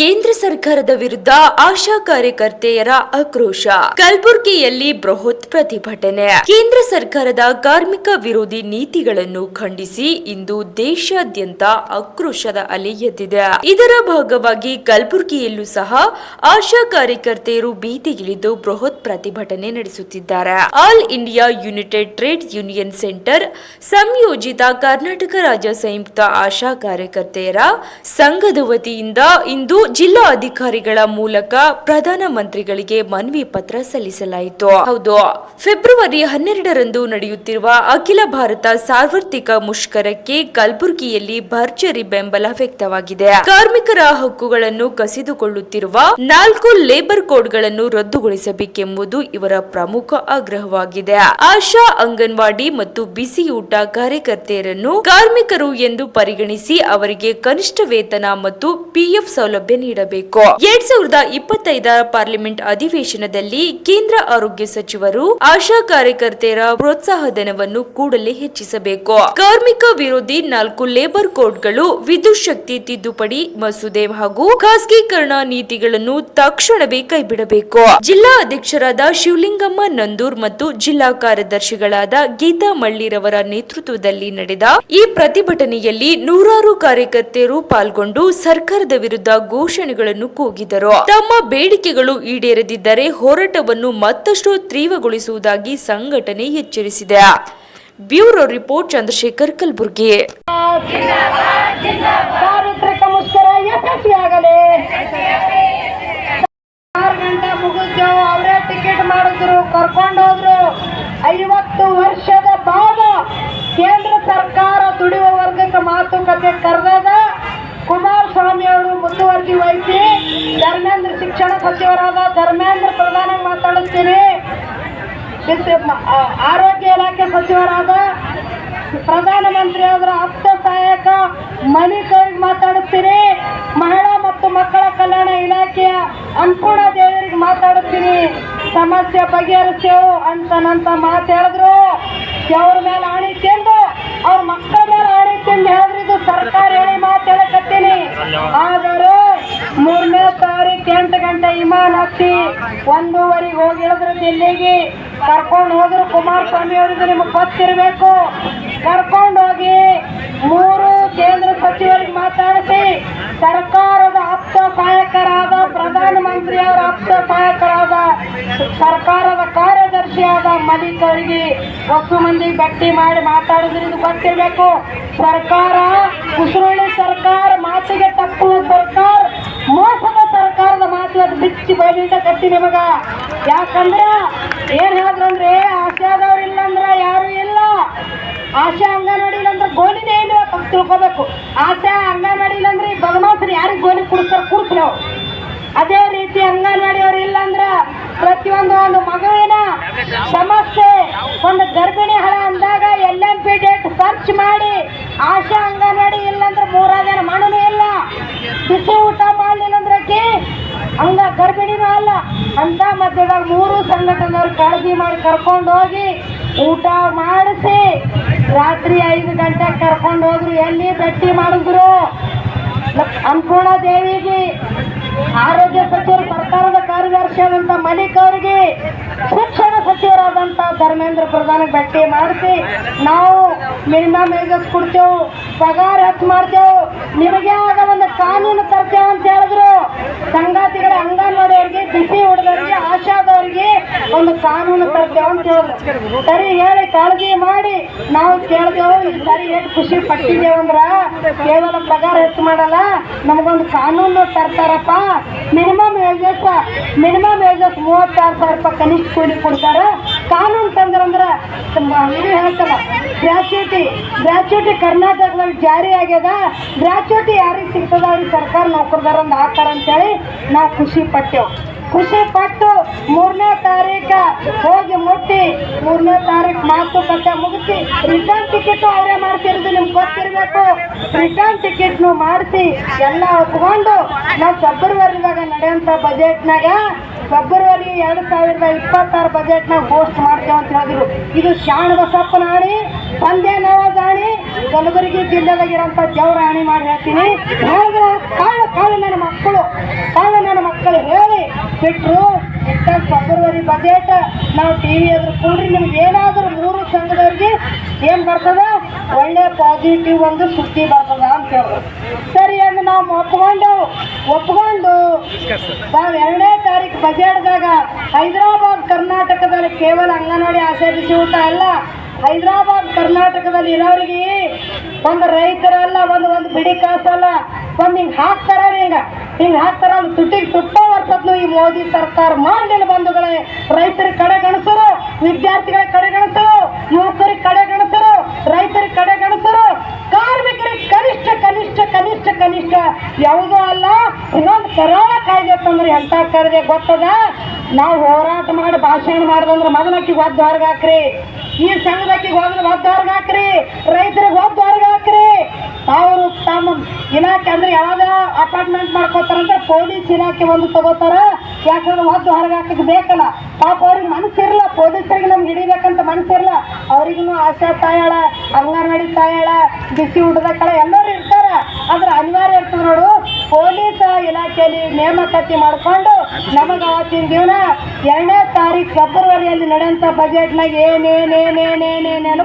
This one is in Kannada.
ಕೇಂದ್ರ ಸರ್ಕಾರದ ವಿರುದ್ಧ ಆಶಾ ಕಾರ್ಯಕರ್ತೆಯರ ಆಕ್ರೋಶ. ಕಲಬುರಗಿಯಲ್ಲಿ ಬೃಹತ್ ಪ್ರತಿಭಟನೆ. ಕೇಂದ್ರ ಸರ್ಕಾರದ ಕಾರ್ಮಿಕ ವಿರೋಧಿ ನೀತಿಗಳನ್ನು ಖಂಡಿಸಿ ಇಂದು ದೇಶಾದ್ಯಂತ ಆಕ್ರೋಶದ ಅಲೆ ಎದ್ದಿದೆ. ಇದರ ಭಾಗವಾಗಿ ಕಲಬುರಗಿಯಲ್ಲೂ ಸಹ ಆಶಾ ಕಾರ್ಯಕರ್ತೆಯರು ಬೀದಿಗಿಳಿದು ಬೃಹತ್ ಪ್ರತಿಭಟನೆ ನಡೆಸುತ್ತಿದ್ದಾರೆ. All India United Trade Union Centre, ಸಂಯೋಜಿತ ಕರ್ನಾಟಕ ರಾಜ್ಯ ಸಂಯುಕ್ತ ಆಶಾ ಕಾರ್ಯಕರ್ತೆಯರ ಸಂಘದ ವತಿಯಿಂದ ಇಂದು ಜಿಲ್ಲಾ ಅಧಿಕಾರಿಗಳ ಮೂಲಕ ಪ್ರಧಾನಮಂತ್ರಿಗಳಿಗೆ ಮನವಿ ಪತ್ರ ಸಲ್ಲಿಸಲಾಯಿತು. ಹೌದು. ಫೆಬ್ರವರಿ ಹನ್ನೆರಡರಂದು ನಡೆಯುತ್ತಿರುವ ಅಖಿಲ ಭಾರತ ಸಾರ್ವತ್ರಿಕ ಮುಷ್ಕರಕ್ಕೆ ಕಲಬುರಗಿಯಲ್ಲಿ ಭರ್ಜರಿ ಬೆಂಬಲ ವ್ಯಕ್ತವಾಗಿದೆ. ಕಾರ್ಮಿಕರ ಹಕ್ಕುಗಳನ್ನು ಕಸಿದುಕೊಳ್ಳುತ್ತಿರುವ ನಾಲ್ಕು ಲೇಬರ್ ಕೋಡ್ಗಳನ್ನು ರದ್ದುಗೊಳಿಸಬೇಕೆಂಬುದು ಇವರ ಪ್ರಮುಖ ಆಗ್ರಹವಾಗಿದೆ. ಆಶಾ ಅಂಗನವಾಡಿ ಮತ್ತು ಬಿಸಿಯೂಟ ಕಾರ್ಯಕರ್ತೆಯರನ್ನು ಕಾರ್ಮಿಕರು ಎಂದು ಪರಿಗಣಿಸಿ ಅವರಿಗೆ ಕನಿಷ್ಠ ವೇತನ ಮತ್ತು ಪಿಎಫ್ ಸೌಲಭ್ಯ ನೀಡಬೇಕು. ಎರಡ್ ಸಾವಿರದ ಇಪ್ಪತ್ತೈದರ ಪಾರ್ಲಿಮೆಂಟ್ ಅಧಿವೇಶನದಲ್ಲಿ ಕೇಂದ್ರ ಆರೋಗ್ಯ ಸಚಿವರು ಆಶಾ ಕಾರ್ಯಕರ್ತೆಯರ ಪ್ರೋತ್ಸಾಹಧನವನ್ನು ಕೂಡಲೇ ಹೆಚ್ಚಿಸಬೇಕು. ಕಾರ್ಮಿಕ ವಿರೋಧಿ ನಾಲ್ಕು ಲೇಬರ್ ಕೋಡ್ಗಳು ವಿದ್ಯುತ್ ಶಕ್ತಿ ತಿದ್ದುಪಡಿ ಮಸೂದೆ ಹಾಗೂ ಖಾಸಗೀಕರಣ ನೀತಿಗಳನ್ನು ತಕ್ಷಣವೇ ಕೈಬಿಡಬೇಕು. ಜಿಲ್ಲಾ ಅಧ್ಯಕ್ಷರಾದ ಶಿವಲಿಂಗಮ್ಮ ನಂದೂರ್ ಮತ್ತು ಜಿಲ್ಲಾ ಕಾರ್ಯದರ್ಶಿಗಳಾದ ಗೀತಾ ಮಳ್ಳಿರವರ ನೇತೃತ್ವದಲ್ಲಿ ನಡೆದ ಈ ಪ್ರತಿಭಟನೆಯಲ್ಲಿ ನೂರಾರು ಕಾರ್ಯಕರ್ತೆಯರು ಪಾಲ್ಗೊಂಡು ಸರ್ಕಾರದ ವಿರುದ್ಧ ಘೋಷಣೆಗಳನ್ನು ಕೂಗಿದರು. ತಮ್ಮ ಬೇಡಿಕೆಗಳು ಈಡೇರದಿದ್ದರೆ ಹೋರಾಟವನ್ನು ಮತ್ತಷ್ಟು ತೀವ್ರಗೊಳಿಸುವುದಾಗಿ ಸಂಘಟನೆ ಎಚ್ಚರಿಸಿದೆ. Bureau report, Chandrashekhar Kalaburagi. ಐವತ್ತು ವರ್ಷದ ಬಾದ ಕೇಂದ್ರ ಸರ್ಕಾರ ದುಡಿಯುವ ವರ್ಗಕ್ಕೆ ಮಾತುಕತೆ ಅವರು ಮುತುವರ್ಜಿ ವಹಿಸಿ ಧರ್ಮೇಂದ್ರ ಶಿಕ್ಷಣ ಸಚಿವರಾದ ಧರ್ಮೇಂದ್ರ ಪ್ರಧಾನ ಮಾತಾಡುತ್ತೀನಿ. ಬಿಸಿ- ಆರೋಗ್ಯ ಇಲಾಖೆ ಸಚಿವರಾದ ಪ್ರಧಾನಮಂತ್ರಿ ಅವರ ಆಪ್ತ ಸಹಾಯಕ ಮಣಿಕರಿಗೆ ಮಾತಾಡುತ್ತೀನಿ. ಮಹಿಳಾ ಮತ್ತು ಮಕ್ಕಳ ಕಲ್ಯಾಣ ಇಲಾಖೆಯ ಅನ್ಪೂರ್ಣ ದೇವರಿಗೆ ಮಾತಾಡುತ್ತೀನಿ. ಸಮಸ್ಯೆ ಬಗೆಹರಿಸೇವು ಅಂತ ನಂತ ಮಾತು ಹೇಳಿದ್ರು. ಅವ್ರ ಮೇಲೆ ಆಣಿ ತಿಂದು ಹತ್ತಿ ಒಂದೂವರೆಗೆ ಹೋಗಿ ಇಳಿದ್ರು ದಿಲ್ಲಿಗೆ ಕರ್ಕೊಂಡು ಹೋದ್ರು ಕುಮಾರಸ್ವಾಮಿ ಅವರಿಂದ ನಿಮಗೆ ಗೊತ್ತಿರಬೇಕು. ಕರ್ಕೊಂಡು ಹೋಗಿ ಮೂರು ಕೇಂದ್ರ ಸಚಿವರಿಗೆ ಮಾತಾಡಿಸಿ. ಸರ್ಕಾರದ ಆಪ್ತ ಸಹಾಯಕರಾದ ಪ್ರಧಾನಮಂತ್ರಿ ಅವರ ಆಪ್ತ ಸಹಾಯಕರಾದ ಸರ್ಕಾರದ ಕಾರ್ಯದರ್ಶಿಯಾದ ಮಲಿಕ್ ಅವರಿಗೆ ಹತ್ತು ಮಂದಿ ಭೇಟಿ ಮಾಡಿ ಮಾತಾಡಿದ್ರಿಂದ ಗೊತ್ತಿರಬೇಕು. ಸರ್ಕಾರ ಕುಸುರುಳಿ ಸರ್ಕಾರ, ಮಾತಿಗೆ ತಪ್ಪು ಸರ್ಕಾರ ಬಿಚ್ಚಿ ಬಯಲಿಂದ ಕಟ್ಟಿ ನಿಮಗ. ಯಾಕಂದ್ರೆ ಏನ್ ಹೇಳಿದ್ರಂದ್ರೆ ಆಶಾದವ್ರು ಇಲ್ಲ ಅಂದ್ರೆ ಯಾರು ಇಲ್ಲ. ಆಶಾ ಅಂಗನವಾಡಿ ಇಲ್ಲ ಅಂದ್ರೆ ಗೋಲಿನೇ ಇಲ್ಲ ತಿಳ್ಕೊಬೇಕು. ಆಶಾ ಅಂಗನವಾಡಿ ಇಲ್ಲಂದ್ರೆ ಈ ಬದಮಾಸರು ಯಾರಿಗೆ ಗೋಲಿ ಕುಡಿಸ್ತಾರ ಕುಡ್ಸ್ ನಾವು ಅದೇ ರೀತಿ ಅಂಗನವಾಡಿ ಅವ್ರು ಇಲ್ಲ ಅಂದ್ರ ಪ್ರತಿಯೊಂದು ಒಂದು ಮಗುವಿನ ಸಮಸ್ಯೆ, ಒಂದು ಗರ್ಭಿಣಿ ಹಳ ಅಂದಾಗ L M P date search ಮಾಡಿ, ಆಶಾ ಅಂಗನವಾಡಿ ಇಲ್ಲಂದ್ರೆ ಮೂರಾದ ಮೂರಾದಿನ ಇಲ್ಲ. ಬಿಸಿ ಊಟ ಮಾಡಲಿಲ್ಲ ಅಂದ್ರೆ ಹಂಗ ಗರ್ಭಿಣಿನೂ ಅಲ್ಲ, ಅಂತ ಮಧ್ಯದಾಗ ಮೂರು ಸಂಘಟನೆಯವ್ರು ಕಾಳಜಿ ಮಾಡಿ ಕರ್ಕೊಂಡು ಹೋಗಿ ಊಟ ಮಾಡಿಸಿ ರಾತ್ರಿ ಐದು ಗಂಟೆಗೆ ಕರ್ಕೊಂಡು ಹೋದ್ರು, ಎಲ್ಲಿ ಭೇಟಿ ಮಾಡಿದ್ರು? ಅನ್ನಪೂರ್ಣ ದೇವಿಗೆ ಆರೋಗ್ಯ ಸಚಿವರು, ಸರ್ಕಾರದ ಕಾರ್ಯದರ್ಶಿ ಆದಂತ ಮಲಿಕ್ ಅವರಿಗೆ ಶಿಕ್ಷಣ ಸಚಿವರಾದಂತ ಧರ್ಮೇಂದ್ರ ಪ್ರಧಾನ ಭೇಟಿ ಮಾಡಿಸಿ, ನಾವು ಮಿನಿಮಮ್ ವೇಜಸ್ ಕೊಡ್ತೇವೆ, ಪಗಾರ ಹೆಚ್ಚು ಮಾಡ್ತೇವೆ ನಿಮಗೆ ಆಗ ಒಂದು ಕಾನೂನು ತರ್ತೇವೆ ಅಂತ ಹೇಳಿದ್ರು ಸಂಗಾತಿಗಳ ಅಂಗನವಾಡಿಯವರಿಗೆ ಬಿಸಿ ಹುಡುಗರಿಗೆ ಆಶಾದವರಿಗೆ ಒಂದು ಕಾನೂನು ತರ್ತೇವೆ ಅಂತ ಹೇಳಿದ್ರು ಸರಿ, ಹೇಳಿ, ಕಾಳಜಿ ಮಾಡಿ. ನಾವು ಕೇಳಿದೆವು, ಈ ಸರಿ ಎಷ್ಟು ಖುಷಿ ಪಟ್ಟಿದ್ದೇವೆ ಅಂದ್ರ, ಕೇವಲ ಪಗಾರ ಹೆಚ್ಚು ಮಾಡಲ್ಲ, ನಮಗೊಂದು ಕಾನೂನು ತರ್ತಾರಪ್ಪ. ಮಿನಿಮಮ್ ವೇಜಸ್ ಮಿನಿಮಮ್ ವೇಜಸ್ ಮೂವತ್ತಾರು ಸಾವಿರ ರೂಪಾಯಿ ಕನಿಷ್ಠ ಕೂಲಿ ಕೊಡ್ತಾರ. ಕಾನೂನು ತಂದ್ರಂದ್ರ ಇದು ಹೇಳ್ತಲ್ಲ ಗ್ರಾಚ್ಯುಟಿ ಗ್ರಾಚ್ಯುಟಿ ಕರ್ನಾಟಕದಲ್ಲಿ ಜಾರಿ ಆಗ್ಯದ. ಗ್ರಾಚ್ಯುಟಿ ಯಾರಿಗೆ ಸಿಗ್ತದ, ಅವ್ರಿಗೆ ಸರ್ಕಾರ ನೌಕರದಾರ ಒಂದು ಹಾಕ್ತಾರ ಅಂತೇಳಿ ನಾವು ಖುಷಿ ಪಟ್ಟೆವು. ಖುಷಿ ಪಟ್ಟು ಮೂರನೇ ತಾರೀಕ ಹೋಗಿ ಮುಟ್ಟಿ. ಮೂರನೇ ತಾರೀಕು ಮಾತುಕತೆ ಮುಗಿಸಿ. ರಿಟರ್ನ್ ಟಿಕೆಟ್ ಅವರೇ ಮಾಡ್ತಿರೋದು ನಿಮ್ಗೆ ಗೊತ್ತಿರಬೇಕು. ರಿಟರ್ನ್ ಟಿಕೆಟ್ನು ಮಾಡಿಸಿ ಎಲ್ಲ ಒಪ್ಕೊಂಡು ನಾವು ಫೆಬ್ರವರಿದಾಗ ನಡೆಯುವಂಥ ಬಜೆಟ್ನಾಗ ಫೆಬ್ರವರಿ ಎರಡು ಸಾವಿರದ ಇಪ್ಪತ್ತಾರು ಬಜೆಟ್ನಾಗ ಪೋಸ್ಟ್ ಮಾಡ್ತೇವೆ ಅಂತ ಹೇಳಿದ್ರು. ಇದು ಶಾಣದ ಸಪ್ಪನ ಆಣಿ ತಂದೆ ನವಾಜ್ ಆಣಿ ಕಲಬುರಗಿ ಜಿಲ್ಲೆದಾಗಿರೋಂಥ ಜವರ ಆಣಿ ಮಾಡಿ ಹೇಳ್ತೀನಿ. ಕಾಳು ಕಾಳು ನನ್ನ ಮಕ್ಕಳು, ಕಾಳು ನನ್ನ ಮಕ್ಕಳು. ಹೇಳಿ ಬಿಟ್ರು ಇಷ್ಟ ಫೆಬ್ರವರಿ ಬಜೆಟ್? ನಾವು ಟಿ ವಿ ಎದುರು ಕೂಡ್ರಿ, ನಿಮ್ಗೆ ಏನಾದರೂ ಮೂರು ಸಂಘದವ್ರಿಗೆ ಏನು ಬರ್ತದ? ಒಳ್ಳೆ ಪಾಸಿಟಿವ್ ಒಂದು ಸುದ್ದಿ ಬರ್ತದ ಅಂತ ಹೇಳಿದ್ರು ಸರಿ ಅಂದ್ರೆ ನಾವು ಒಪ್ಕೊಂಡು ಒಪ್ಕೊಂಡು ನಾವು ಎರಡನೇ ತಾರೀಕು ಬಜೆಟ್ದಾಗ ಹೈದರಾಬಾದ್ ಕರ್ನಾಟಕದಲ್ಲಿ ಕೇವಲ ಅಂಗನವಾಡಿ ಆಸೆ ಬಿಸಿ ಊಟ ಅಲ್ಲ, ಹೈದರಾಬಾದ್ ಕರ್ನಾಟಕದಲ್ಲಿ ಇರೋರಿಗೆ ಒಂದು ರೈತರಲ್ಲ, ಒಂದು ಒಂದು ಬಿಡಿ ಕಾಸಲ್ಲ. ಒಂದು ಹಿಂಗೆ ಹಾಕ್ತಾರ ಹಿಂಗ. ಹಿಂಗೆ ಹಾಕ್ತಾರ ಅಲ್ಲಿ ತುಟ್ಟಿಗೆ ತುಪ್ಪ ಬರ್ತದ್ನು ಈ ಮೋದಿ ಸರ್ಕಾರ. ಮಾಡಿಲ್ಲ ಬಂಧುಗಳೇ, ರೈತರ ಕಡೆ ಗಣಸರು, ವಿದ್ಯಾರ್ಥಿಗಳ ಕಡೆ ಗಣಸರು ಯುವಕರಿಗೆ ಕಡೆ ಗಣಸರು, ರೈತರ ಕಡೆ ಗಣಸರು ಕಾರ್ಮಿಕರಿಗೆ ಕನಿಷ್ಠ ಕನಿಷ್ಠ ಕನಿಷ್ಠ ಕನಿಷ್ಠ. ಯಾವುದೂ ಅಲ್ಲ, ಇನ್ನೊಂದು ಕರಾಳ ಕಾಯ್ದೆ ತಂದ್ರೆ ಎಂತ ಕರೆದೆ ಗೊತ್ತದ? ನಾವು ಹೋರಾಟ ಮಾಡಿ ಭಾಷಣ ಮಾಡ್ದಂದ್ರೆ ಮೊದಲಕ್ಕಿಗೆ ಒದ್ದು ಹೊರಗೆ ಹಾಕ್ರಿ. ಈ ಸಂಘದಕ್ಕೆ ಹೋದ್ರೆ ಒದ್ದವ್ರಿಗೆ ಹಾಕ್ರಿ. ರೈತರಿಗೆ ಒದ್ದವ್ರಿಗೆ ಹಾಕ್ರಿ. ಅವರು ತಮ್ಮ ಇಲಾಖೆ ಅಂದ್ರೆ ಯಾವಾಗ ಅಪಾರ್ಟ್ಮೆಂಟ್ ಮಾಡ್ಕೋತಾರಂದ್ರೆ ಪೊಲೀಸ್ ಇಲಾಖೆ ಒಂದು ತಗೋತಾರ. ಯಾಕಂದ್ರೆ ಒದ್ದು ಹೊರಗೆ ಹಾಕಕ್ಕೆ ಬೇಕಲ್ಲ. ಪಾಪ ಅವ್ರಿಗೆ ಮನಸ್ಸಿರಲ್ಲ. ಪೊಲೀಸರಿಗೆ ನಮ್ಗೆ ಹಿಡಿಬೇಕಂತ ಮನಸ್ಸಿರಲ್ಲ. ಅವ್ರಿಗೂ ಆಶಾ ತಾಯಾಳ, ಅಂಗನವಾಡಿ ತಾಯಾಳ, ಬಿಸಿ ಊಟದ ಎಲ್ಲರೂ ಇರ್ತಾರ. ಆದ್ರೆ ಅನಿವಾರ್ಯ ಇರ್ತದೆ ನೋಡು. ಪೊಲೀಸ್ ಇಲಾಖೆಯಲ್ಲಿ ನೇಮಕಾತಿ ಮಾಡ್ಕೊಂಡು ನಮಗೆ ಅವತ್ತಿನ ದಿನ ಎರಡನೇ ತಾರೀಕು ಫೆಬ್ರವರಿಯಲ್ಲಿ ನಡೆಯುವಂಥ ಬಜೆಟ್ನಾಗ ಏನೇನೇನೇನೇನೇನೇನು